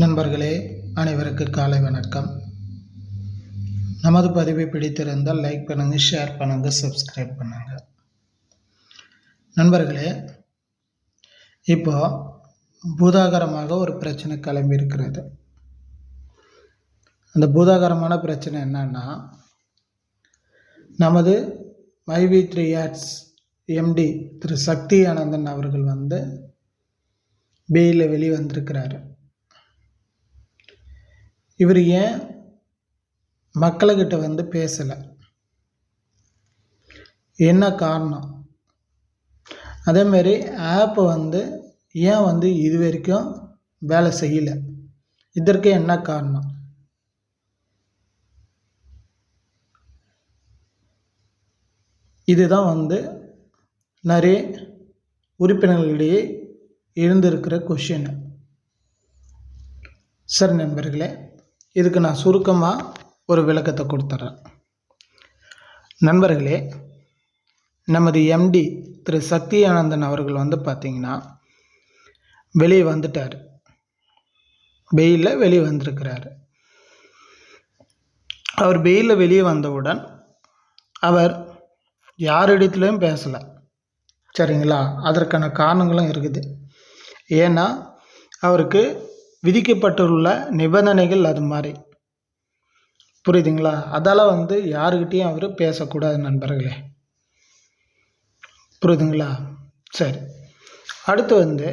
நண்பர்களே அனைவருக்கு காலை வணக்கம். நமது பதிவை பிடித்திருந்தால் லைக் பண்ணுங்கள் ஷேர் பண்ணுங்கள் சப்ஸ்கிரைப் பண்ணுங்கள் நண்பர்களே இப்போ பூதாகரமாக ஒரு பிரச்சனை கிளம்பி இருக்கிறது. அந்த பூதாகரமான பிரச்சனை என்னன்னா நமது மைவி த்ரீ ஆட்ஸ் எம்டி திரு சக்தி ஆனந்தன் அவர்கள் வந்து பெயிலில் வெளியே வந்திருக்கிறாரு இவர் ஏன் மக்கள்கிட்ட வந்து பேசலை? என்ன காரணம்? அதேமாரி ஆப்பை வந்து ஏன் வந்து இது வரைக்கும் வேலை செய்யலை? இதற்கு என்ன காரணம்? இதுதான் வந்து நிறைய உறுப்பினர்களிடையே எழுந்திருக்கிற கொஷின் சரி நண்பர்களே இதுக்கு நான் சுருக்கமாக ஒரு விளக்கத்தை கொடுத்துட்றேன். நண்பர்களே நமது எம்டி திரு சக்தி ஆனந்தன் அவர்கள் வந்து பார்த்திங்கன்னா வெளியே வந்துட்டார். வெயிலில் வெளியே வந்திருக்கிறாரு. அவர் வெயிலில் வெளியே வந்தவுடன் அவர் யாரிடத்துலையும் பேசலை. சரிங்களா? அதற்கான காரணங்களும் இருக்குது. ஏன்னா அவருக்கு விதிக்கப்பட்டுள்ள நிபந்தனைகள் அது மாதிரி. புரியுதுங்களா? அதால் வந்து யாருக்கிட்டேயும் அவர் பேசக்கூடாது நண்பர்களே. புரியுதுங்களா? சரி. அடுத்து வந்து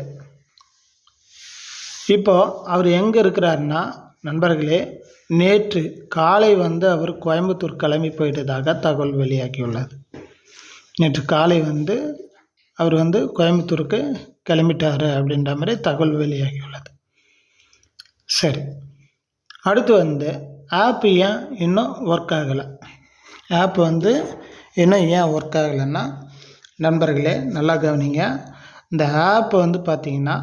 இப்போ அவர் எங்கே இருக்கிறாருன்னா நண்பர்களே நேற்று காலை வந்து அவர் கோயம்புத்தூர் கிளம்பி போயிட்டதாக தகவல் வெளியாகியுள்ளது. நேற்று காலை வந்து அவர் வந்து கோயம்புத்தூருக்கு கிளம்பிட்டார் அப்படின்ற மாதிரி தகவல் வெளியாகியுள்ளது. சரி. அடுத்து வந்து ஆப் ஏன் இன்னும் ஒர்க் ஆகலை? ஆப் வந்து இன்னும் ஏன் ஒர்க் ஆகலைன்னா நண்பர்களே நல்லா கவனிங்க. இந்த ஆப்பை வந்து பார்த்திங்கன்னா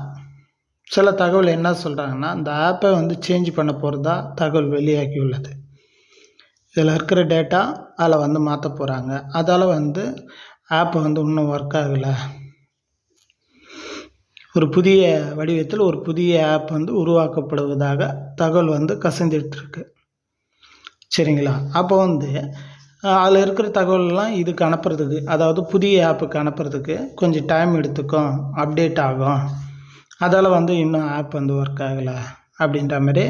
சில தகவல் என்ன சொல்கிறாங்கன்னா இந்த ஆப்பை வந்து சேஞ்ச் பண்ண போகிறதா தகவல் வெளியாகியுள்ளது இதில் இருக்கிற டேட்டா அதில் வந்து மாற்ற போகிறாங்க அதால் வந்து ஆப் வந்து இன்னும் ஒர்க் ஆகலை. ஒரு புதிய வடிவத்தில் ஒரு புதிய ஆப் வந்து உருவாக்கப்படுவதாக தகவல் வந்து கசிந்துட்டுருக்கு. சரிங்களா? அப்போ வந்து அதில் இருக்கிற தகவல்லாம் இதுக்கு அனுப்புறதுக்கு அதாவது புதிய ஆப்புக்கு அனுப்புறதுக்கு கொஞ்சம் டைம் எடுத்துக்கும் அப்டேட் ஆகும் அதால் வந்து இன்னும் ஆப் வந்து ஒர்க் ஆகலை அப்படின்ற மாதிரி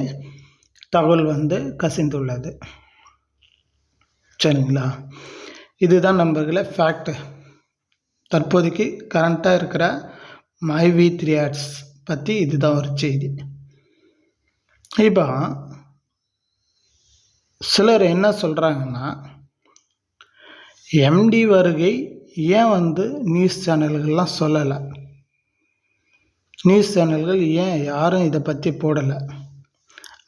தகவல் வந்து கசிந்துள்ளது. சரிங்களா? இதுதான் நண்பர்களே ஃபேக்ட் தற்போதைக்கு கரண்ட்டாக இருக்கிற மை வி த்ரீ ஆர்ட்ஸ் பற்றி இதுதான் ஒரு செய்தி. இப்போ சிலர் என்ன சொல்கிறாங்கன்னா எம்டி வருகை ஏன் வந்து நியூஸ் சேனல்கள்லாம் சொல்லலை? நியூஸ் சேனல்கள் ஏன் யாரும் இதை பற்றி போடலை?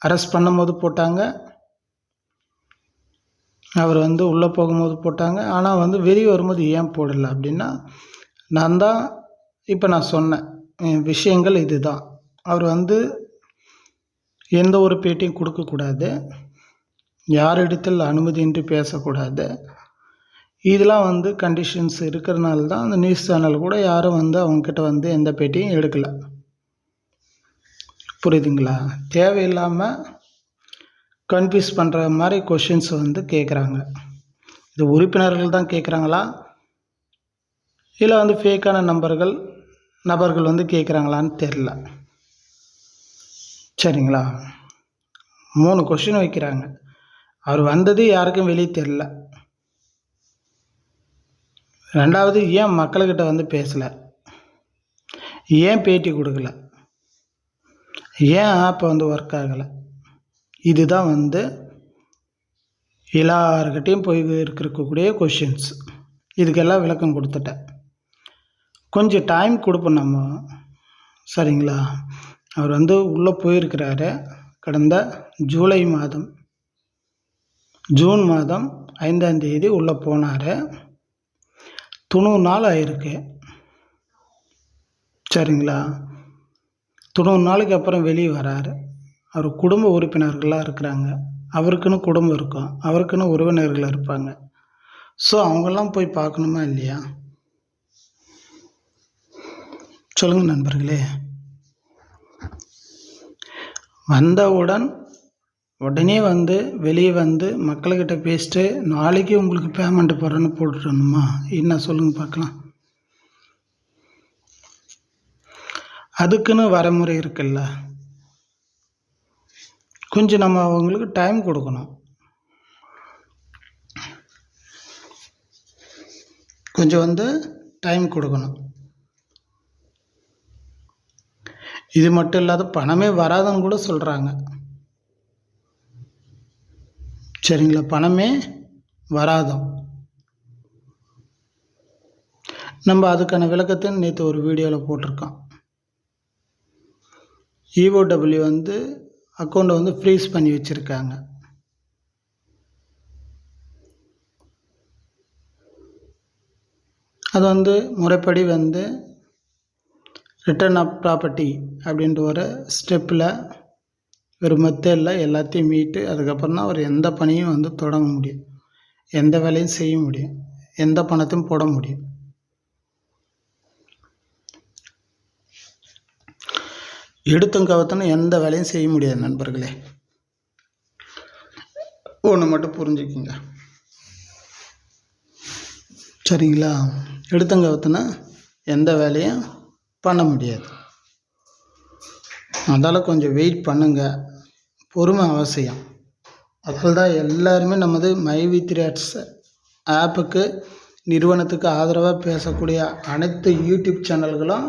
அரெஸ்ட் பண்ணும்போது போட்டாங்க. அவர் வந்து உள்ளே போகும்போது போட்டாங்க. ஆனால் வந்து வெளியே வரும்போது ஏன் போடலை அப்படின்னா நான் தான் இப்போ நான் சொன்னேன் விஷயங்கள் இது தான் அவர் வந்து எந்த ஒரு பேட்டியும் கொடுக்கக்கூடாது யாரிடத்தில் அனுமதியின்றி பேசக்கூடாது. இதெல்லாம் வந்து கண்டிஷன்ஸ் இருக்கிறனால தான் அந்த நியூஸ் சேனல் கூட யாரும் வந்து அவங்கக்கிட்ட வந்து எந்த பேட்டியும் எடுக்கலை. புரியுதுங்களா? தேவையில்லாமல் கன்ஃபியூஸ் பண்ணுற மாதிரி கொஷின்ஸ் வந்து கேட்குறாங்க இது உறுப்பினர்கள் தான் கேட்குறாங்களா இல்லை வந்து ஃபேக்கான நம்பர்கள் நபர்கள் வந்து கேட்குறாங்களான்னு தெரில சரிங்களா? மூணு கொஷின் வைக்கிறாங்க. அவர் வந்தது யாருக்கும் வெளியே தெரில ரெண்டாவது ஏன் மக்கள்கிட்ட வந்து பேசலை? ஏன் பேட்டி கொடுக்கல? ஏன் ஆப் வந்து ஒர்க் ஆகலை? இதுதான் வந்து எல்லார்கிட்டையும் போய் இருக்கக்கூடிய கொஷின்ஸ் இதுக்கெல்லாம் விளக்கம் கொடுத்துட்டேன். கொஞ்சம் டைம் கொடுப்போம் நம்ம. சரிங்களா? அவர் வந்து உள்ளே போயிருக்கிறாரு. கடந்த ஜூலை மாதம். ஜூன் மாதம் ஐந்தாம் தேதி உள்ளே போனார். தொண்ணூறு நாள் ஆயிருக்கு. சரிங்களா? தொண்ணூறு நாளுக்கு அப்புறம் வெளியே வராரு. அவர் குடும்ப உறுப்பினர்களாக இருக்கிறாங்க. அவருக்குன்னு குடும்பம் இருக்கும். அவருக்குன்னு உறவினர்கள் இருப்பாங்க. ஸோ அவங்கெல்லாம் போய் பார்க்கணுமா இல்லையா? சொல்லுங்கள் நண்பர்களே. வந்தவுடன் உடனே வந்து வெளியே வந்து மக்கள்கிட்ட பேசிட்டு நாளைக்கு உங்களுக்கு பேமெண்ட் போடுறேன்னு போட்டுடணுமா? என்ன சொல்லுங்க பார்க்கலாம். அதுக்குன்னு வரமுறை இருக்குல்ல. கொஞ்சம் நம்ம அவங்களுக்கு டைம் கொடுக்கணும். கொஞ்சம் வந்து டைம் கொடுக்கணும். இது மட்டும் இல்லாத பணமே வராதுன்னு கூட சொல்கிறாங்க சரிங்களா? பணமே வராதாம் நம்ம அதுக்கான விளக்கத்தை நேற்று ஒரு வீடியோவில் போட்டிருக்கோம். இஓடபிள்யூ வந்து அக்கௌண்ட்டை வந்து ஃப்ரீஸ் பண்ணி வச்சுருக்காங்க. அது வந்து முறைப்படி வந்து ரிட்டர்ன் ஆஃப் ப்ராப்பர்ட்டி அப்படின்ற ஒரு ஸ்டெப்பில் ஒரு மெத்தடில் எல்லாத்தையும் மீட்டு அதுக்கப்புறம் தான் அவர் எந்த பணியும் வந்து தொடங்க முடியும். எந்த வேலையும் செய்ய முடியும். எந்த பணத்தையும் போட முடியும். எடுத்தும் கவுத்துன்னு எந்த வேலையும் செய்ய முடியாது நண்பர்களே. ஒன்று மட்டும் புரிஞ்சுக்கிங்க. சரிங்களா? எடுத்தங்கவுத்துனா எந்த வேலையும் பண்ண முடியாது. அதால் கொஞ்சம் வெயிட் பண்ணுங்கள் பொறுமை அவசியம். அதில் தான் எல்லாருமே நமது மை வித் ஆப்புக்கு நிறுவனத்துக்கு ஆதரவாக பேசக்கூடிய அனைத்து யூடியூப் சேனல்களும்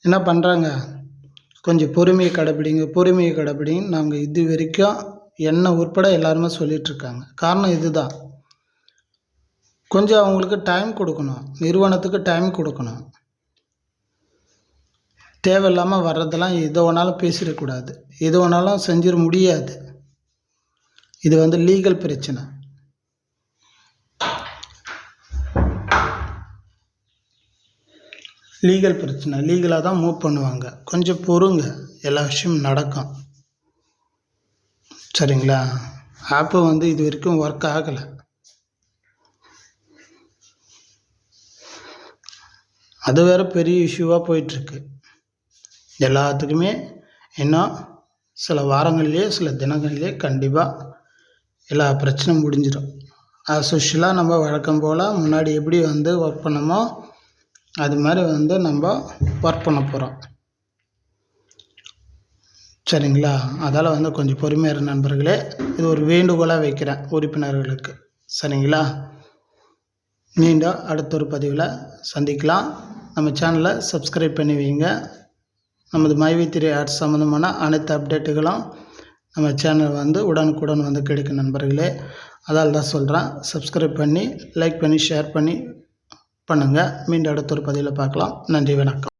என்ன பண்ணுறாங்க கொஞ்சம் பொறுமையை கடைப்பிடிங்க பொறுமையை கடைப்பிடிங்க நாங்கள் இது வரைக்கும் என்ன உட்பட எல்லாருமே சொல்லிகிட்ருக்காங்க காரணம் இதுதான். கொஞ்சம் அவங்களுக்கு டைம் கொடுக்கணும். நிறுவனத்துக்கு டைம் கொடுக்கணும். தேவையில்லாமல் வர்றதெல்லாம் எது வேணாலும் பேசிடக்கூடாது எது வேணாலும் செஞ்சிட முடியாது. இது வந்து லீகல் பிரச்சனை. லீகல் பிரச்சனை. லீகலாக தான் மூவ் பண்ணுவாங்க. கொஞ்சம் பொறுங்க. எல்லா விஷயமும் நடக்கும். சரிங்களா? ஆப்பு வந்து இது வரைக்கும் ஒர்க் ஆகலை. அது வேறு பெரிய இஷ்யூவாக போயிட்டுருக்கு எல்லாத்துக்குமே இன்னும் சில வாரங்கள்லேயே சில தினங்கள்லேயே கண்டிப்பாக எல்லா பிரச்சனையும் முடிஞ்சிடும் ஆஸ் நம்ம வழக்கம் போல் முன்னாடி எப்படி வந்து ஒர்க் பண்ணமோ அது மாதிரி வந்து நம்ம ஒர்க் பண்ண போகிறோம் சரிங்களா? அதால் வந்து கொஞ்சம் பொறுமையாக நண்பர்களே. இது ஒரு வேண்டுகோளாக வைக்கிறேன் உறுப்பினர்களுக்கு. சரிங்களா? மீண்டும் அடுத்த ஒரு பதிவில் சந்திக்கலாம். நம்ம சேனலை சப்ஸ்கிரைப் பண்ணி வைங்க. நமது மைவித்திரை ஆர்ட்ஸ் சம்மந்தமான அனைத்து அப்டேட்டுகளும் நம்ம சேனல் வந்து உடனுக்குடன் வந்து கிடைக்கும் நண்பர்களே. அதால் தான் சொல்கிறேன் சப்ஸ்கிரைப் பண்ணி லைக் பண்ணி ஷேர் பண்ணி பண்ணுங்கள் மீண்டும் அடுத்த ஒரு பதிவில் பார்க்கலாம். நன்றி வணக்கம்.